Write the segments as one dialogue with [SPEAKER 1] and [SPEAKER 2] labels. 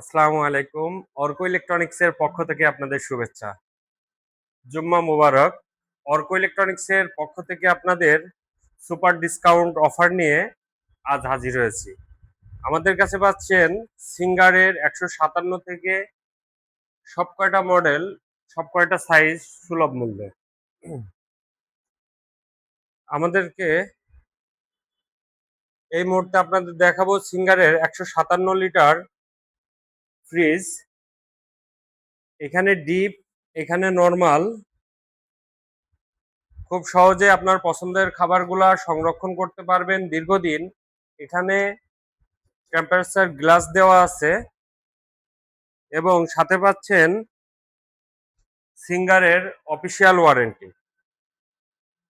[SPEAKER 1] আসসালামু আলাইকুম। অর্ক ইলেকট্রনিক্সের পক্ষ থেকে আপনাদের শুভেচ্ছা। জুম্মা মুবারক। অর্ক ইলেকট্রনিক্সের পক্ষ থেকে আপনাদের সুপার ডিসকাউন্ট অফার নিয়ে আজ হাজির হয়েছি। আমাদের কাছে পাচ্ছেন সিঙ্গারের একশো সাতান্ন থেকে সব কয়টা মডেল, সব কয়টা সাইজ সুলভ মূল্যে। আমাদেরকে এই মুহূর্তে আপনাদের দেখাবো সিঙ্গারের একশো সাতান্ন লিটার ফ্রিজ এখানে ডিপ এখানে নর্মাল খুব সহজে আপনার পছন্দের খাবারগুলা সংরক্ষণ করতে পারবেন দীর্ঘদিন। এখানে টেম্পারেচার গ্লাস দেওয়া আছে এবং সাথে পাচ্ছেন সিঙ্গারের অফিসিয়াল ওয়ারেন্টি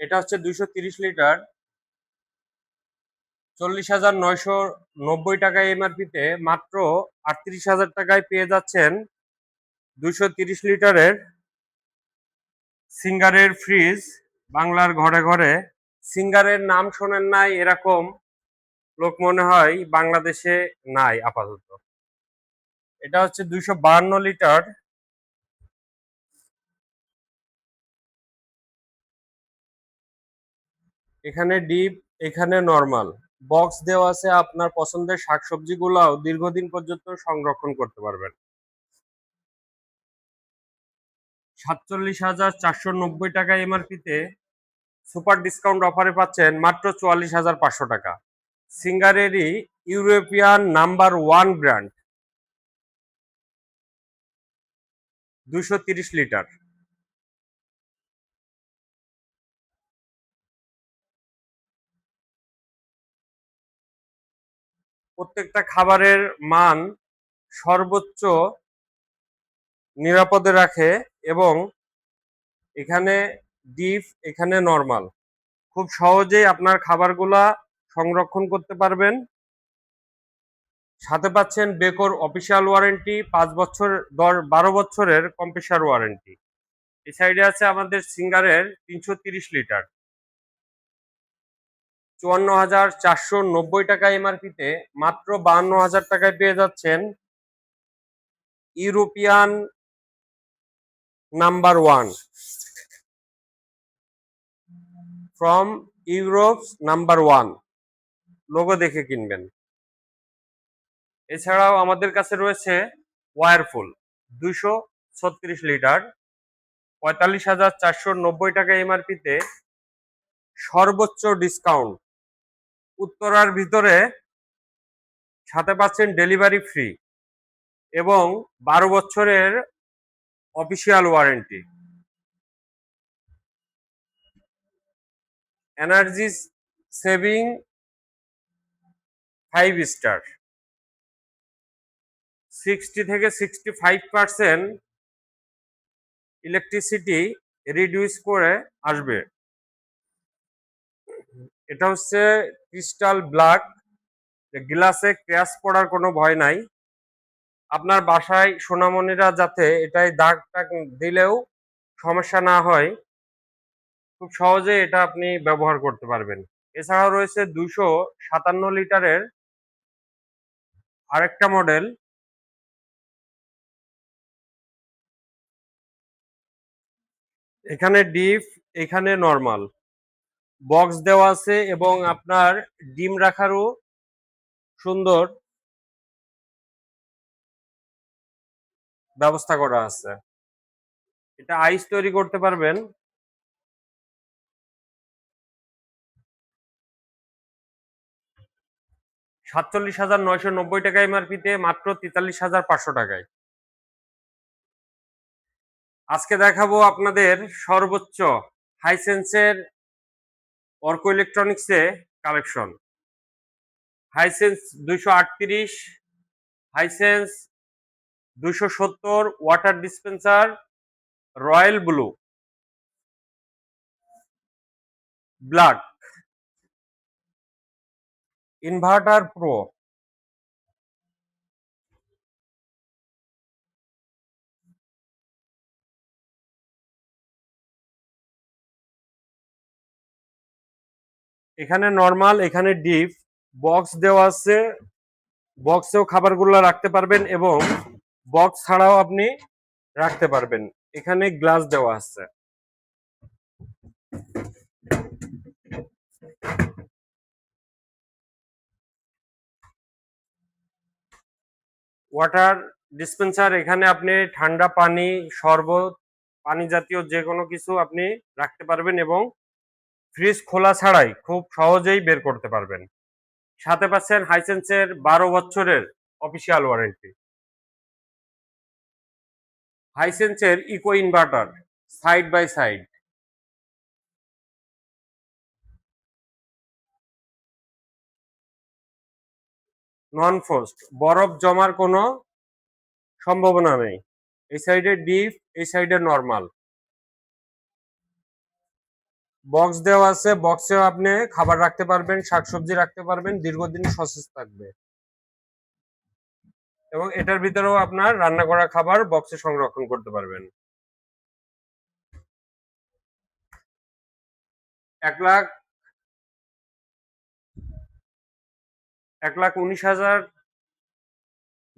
[SPEAKER 1] এটা হচ্ছে দুইশো লিটার। চল্লিশ হাজার নয়শো নব্বই টাকা এমআরপিতে মাত্র আটত্রিশ হাজার টাকায় পেয়ে যাচ্ছেন দুইশো তিরিশ লিটারের সিঙ্গারের ফ্রিজ, বাংলার ঘরে ঘরে। সিঙ্গারের নাম শোনেন নাই, এরকম লোক মনে হয় বাংলাদেশে নাই আপাতত। এটা হচ্ছে দুইশো বাহান্ন লিটার। এখানে ডিপ, এখানে নর্মাল। বক্স দেওয়া আছে, আপনার পছন্দের শাকসবজিগুলাও দীর্ঘদিন পর্যন্ত সংরক্ষণ করতে পারবেন। সাতচল্লিশ হাজার চারশো নব্বই টাকা এমআরপিতে সুপার ডিসকাউন্ট অফারে পাচ্ছেন মাত্র চুয়াল্লিশ হাজার পাঁচশো টাকা। সিঙ্গারেরই ইউরোপিয়ান নাম্বার ওয়ান ব্র্যান্ড। দুশো তিরিশ লিটার। প্রত্যেকটা খাবারের মান সর্বোচ্চ নিরাপদে রাখে এবং এখানে ডিপ এখানে নর্মাল। খুব সহজেই আপনার খাবারগুলা সংরক্ষণ করতে পারবেন। সাথে পাচ্ছেন বেকর অফিসিয়াল ওয়ারেন্টি, পাঁচ বছর দশ, বারো বছরের কম্প্রেসার ওয়ারেন্টি। এই সাইডে আছে আমাদের সিঙ্গারের তিনশো লিটার। চুয়ান্ন হাজার চারশো নব্বই টাকা এমআরপিতে মাত্র বাহান্ন হাজার টাকায় পেয়ে যাচ্ছেন European number one. From Europe number one. Logo দেখে কিনবেন। এছাড়াও আমাদের কাছে রয়েছে ওয়ারফুল, দুইশো ছত্রিশ লিটার, পঁয়তাল্লিশ হাজার চারশো নব্বই টাকা এমআরপিতে সর্বোচ্চ ডিসকাউন্ট উত্তরার ভিতরে সাথে পাচ্ছেন ডেলিভারি ফ্রি এবং বারো বছরের official warranty energy saving five star sixty থেকে sixty five percent electricity reduce করে আসবে। এটা হচ্ছে ক্রিস্টাল ব্ল্যাক। গ্লাসে ক্র্যাশ পড়ার কোনো ভয় নাই। আপনার বাসায় সোনামণিরা যাতে এটাই দাগ টাগ দিলেও সমস্যা না হয়, খুব সহজে এটা আপনি ব্যবহার করতে পারবেন। এছাড়াও রয়েছে দুশো সাতান্ন লিটারের আরেকটা মডেল। এখানে ডিপ, এখানে নর্মাল। বক্স দেওয়া আছে এবং আপনার ডিম রাখারও সুন্দর ব্যবস্থা করা আছে। এটা আইস তৈরি করতে পারবেন। সাতচল্লিশ হাজার নয়শো নব্বই টাকা এমআরপিতে মাত্র তেতাল্লিশ হাজার পাঁচশো টাকায়। আজকে দেখাবো আপনাদের সর্বোচ্চ হাইসেন্সের অর্কো ইলেকট্রনিক্সে কালেকশন। হাইসেন্স দুইশো আটত্রিশ, হাইসেন্স দুইশো সত্তর, water dispenser, royal blue. Black. Inverter pro. এখানে নর্মাল এখানে ডিপ বক্স দেওয়া আছে। বক্সেও খাবারগুলো রাখতে পারবেন এবং বক্স ছাড়াও আপনি রাখতে পারবেন। এখানে গ্লাস দেওয়া আছে। ওয়াটার ডিসপেন্সার এখানে আপনি ঠান্ডা পানি, শরবত, পানি জাতীয় যে কোনো কিছু আপনি রাখতে পারবেন এবং ফ্রিজ খোলা ছাড়াই খুব সহজেই বের করতে পারবেন। সাথে পাচ্ছেন হাইসেন্সের বারো বছরের official warranty হাইসেন্সের eco inverter side by side non frost বরফ জমার কোনো সম্ভাবনা নেই। এই সাইডে ডিপ, এই সাইডে নর্মাল বক্স দেওয়া আছে, বক্সেও আপনি খাবার রাখতে পারবেন, শাকসবজি রাখতে পারবেন, দীর্ঘদিন সসেজ থাকবে। এবং এটার ভিতরেও আপনার রান্না করা খাবার বক্সে সংরক্ষণ করতে পারবেন। এক লাখ এক লাখ উনিশ হাজার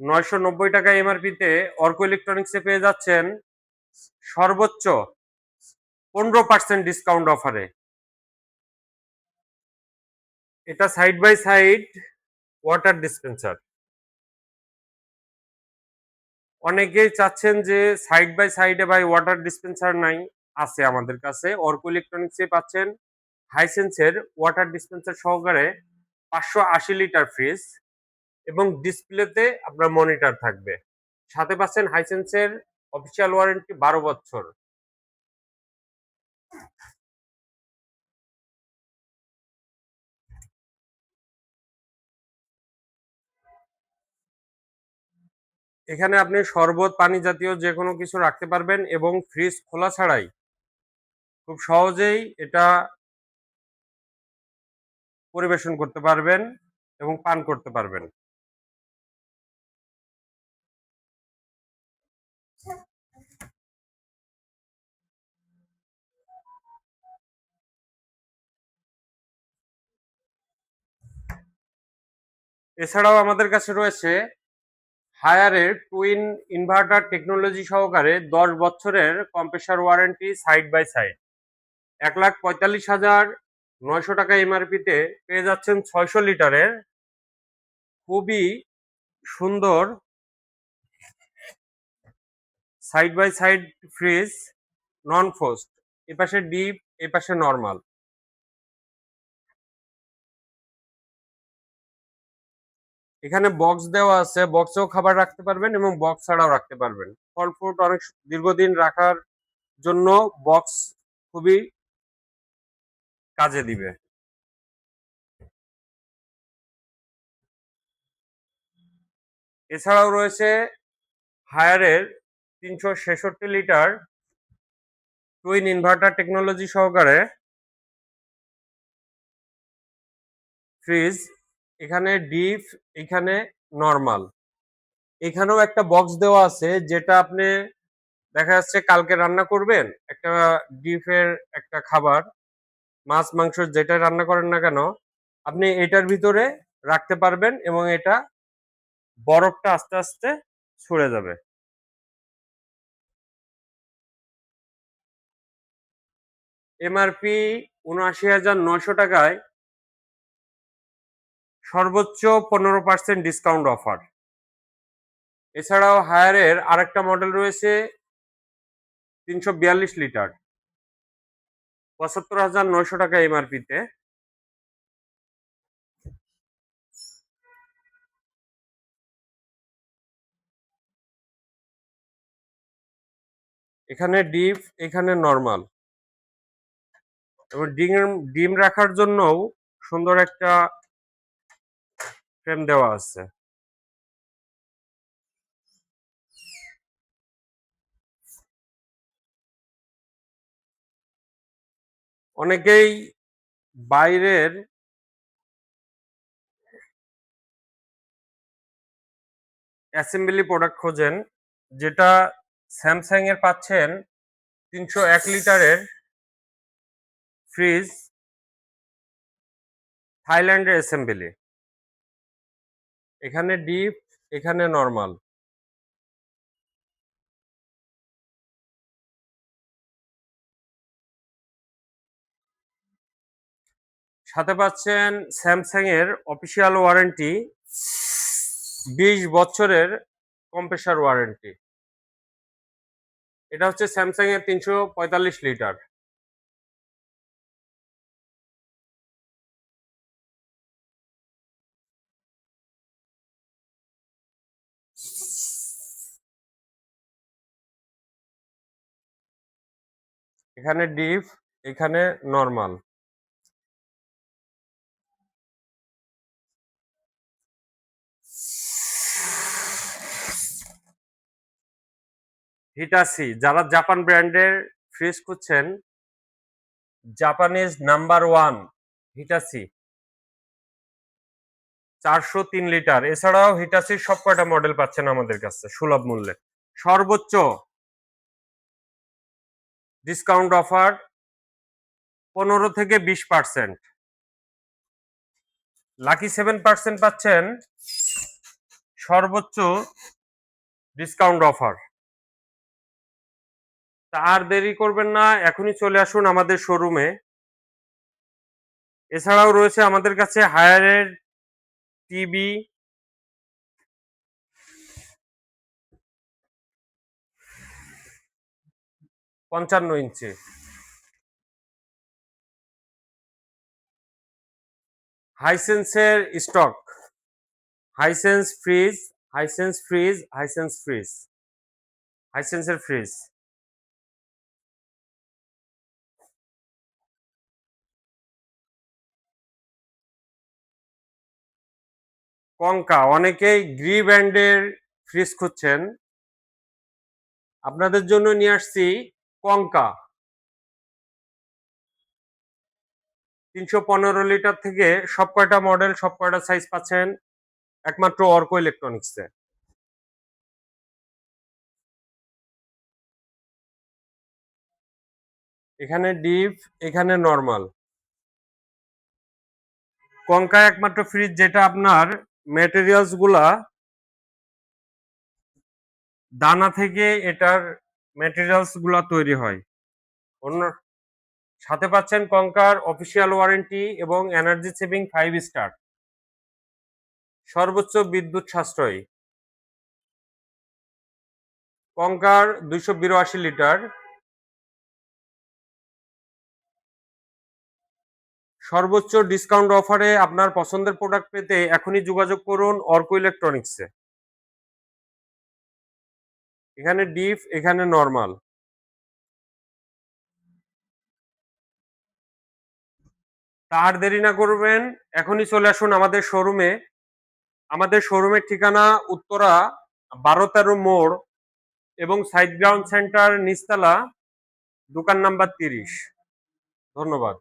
[SPEAKER 1] নয়শো নব্বই টাকা এমআরপিতে অর্ক ইলেকট্রনিক্সে পেয়ে যাচ্ছেন সর্বোচ্চ পনেরো পার্সেন্ট ডিসকাউন্ট অফারে এটা side by side water dispenser অনেকেই চাচ্ছেন যে সাইড বাই সাইডে ভাই ওয়াটার ডিসপেন্সার নাই, আছে আমাদের কাছে। অর্ক ইলেকট্রনিক্সে পাচ্ছেন হাইসেন্সের ওয়াটার ডিসপেন্সার সহকারে পাঁচশো আশি লিটার ফ্রিজ এবং ডিসপ্লেতে আপনার মনিটর থাকবে। সাথে পাচ্ছেন হাইসেন্সের অফিসিয়াল ওয়ারেন্টি বারো বছর। এখানে আপনি শরবত, পানি জাতীয় যে কোনো কিছু রাখতে পারবেন এবং ফ্রিজ খোলা ছাড়াই। খুব সহজেই এটা পরিবেশন করতে পারবেন এবং পান করতে পারবেন। এছাড়াও আমাদের কাছে রয়েছে হায়ারের টুইন ইনভার্টার টেকনোলজি সহকারে দশ বছরের compressor warranty side by side এক লাখ পঁয়তাল্লিশ হাজার নয়শো টাকা এমআরপিতে পেয়ে যাচ্ছেন ছয়শো লিটারের খুবই সুন্দর side by side fridge non frost এপাশে ডিপ এপাশে নর্মাল এখানে বক্স দেওয়া আছে। বক্সেও খাবার রাখতে পারবেন এবং বক্স ছাড়াও রাখতে পারবেন। ফল ফ্রুট অনেক দীর্ঘদিন রাখার জন্য বক্স খুবই কাজে দিবে। এছাড়াও রয়েছে হায়ারের তিনশো ছেষট্টি লিটার টুইন ইনভার্টার টেকনোলজি সহকারে ফ্রিজ এখানে ডিপ এখানে নর্মাল। এখানেও একটা বক্স দেওয়া আছে যেটা আপনি দেখা যাচ্ছে কালকে রান্না করবেন, একটা ডিপের একটা খাবার, মাছ, মাংস যেটা রান্না করেন না কেন, আপনি এটার ভিতরে রাখতে পারবেন এবং এটা বরফটা আস্তে আস্তে ছড়ে যাবে। এমআরপি উনআশি হাজার নশো টাকায় সর্বোচ্চ পনেরো পার্সেন্ট ডিসকাউন্ট অফার এছাড়াও হায়ারের আরেকটা মডেল রয়েছে তিনশো বিয়াল্লিশ লিটার। পঁচাত্তর হাজার নয়শো টাকা এমআরপিতে এখানে ডিপ, এখানে নর্মাল। এবং ডিম ডিম রাখার জন্যও সুন্দর একটা ফ্রেম দেওয়া আছে। অনেকেই বাইরের অ্যাসেম্বলি প্রোডাক্ট খোঁজেন, যেটা স্যামসাং এর পাচ্ছেন তিনশো এক লিটারের ফ্রিজ, থাইল্যান্ডের অ্যাসেম্বলি। এখানে ডিপ এখানে নর্মাল। সাথে পাচ্ছেন স্যামসাং এর অফিসিয়াল ওয়ারেন্টি বিশ বছরের কম্প্রেসার ওয়ারেন্টি এটা হচ্ছে স্যামসাং এর তিনশো পঁয়তাল্লিশ লিটার। এখানে ডিপ এখানে নর্মাল। হিটাসি যারা জাপান ব্র্যান্ডের ফ্রিজ খুঁজছেন জাপানিজ নাম্বার ওয়ান হিটাসি চারশো তিন লিটার। এছাড়াও হিটাসির সব কয়টা মডেল পাচ্ছেন আমাদের কাছে, সুলভ মূল্যে। সর্বোচ্চ ডিসকাউন্ট অফার পনেরো থেকে বিশ পার্সেন্ট লাকি সেভেন পার্সেন্ট পাচ্ছেন সর্বোচ্চ ডিসকাউন্ট অফার তা আর দেরি করবেন না, এখনই চলে আসুন আমাদের শোরুমে এছাড়াও রয়েছে আমাদের কাছে হায়ারের টিভি পঞ্চান্ন inch. হাইসেন্সের stock. Hisense fridge Hisense fridge Hisense fridge. হাইসেন্সের fridge. Konka অনেকেই গ্রি ব্র্যান্ডের ফ্রিজ খুঁজছেন। আপনাদের জন্য নিয়ে আসছি কঙ্কা তিনশো পনেরো লিটার থেকে সব কয়টা মডেল, সব কয়টা সাইজ পাচ্ছেন? একমাত্র অর্ক ইলেকট্রনিক্সে এখানে ডিপ, এখানে নর্মাল। কঙ্কা একমাত্র ফ্রিজ যেটা আপনার ম্যাটেরিয়ালসগুলা দানা থেকে এটার ম্যাটেরিয়ালসগুলা তৈরি হয়। অন্য সাথে পাচ্ছেন কঙ্কার অফিসিয়াল ওয়ারেন্টি এবং এনার্জি সেভিং ফাইভ স্টার সর্বোচ্চ বিদ্যুৎ সাশ্রয়ী। কঙ্কার দুইশো বিরাশি লিটার। সর্বোচ্চ ডিসকাউন্ট অফারে আপনার পছন্দের প্রোডাক্ট পেতে এখনই যোগাযোগ করুন অর্ক ইলেকট্রনিক্সে এখানে ডিপ এখানে নর্মাল তার দেরি না করবেন, এখনই চলে আসুন আমাদের শোরুমে আমাদের শোরুমের ঠিকানা উত্তরা বারো তেরো মোড় এবং সাইড গ্রাউন্ড সেন্টার নিচতলা, দোকান নাম্বার তিরিশ। ধন্যবাদ।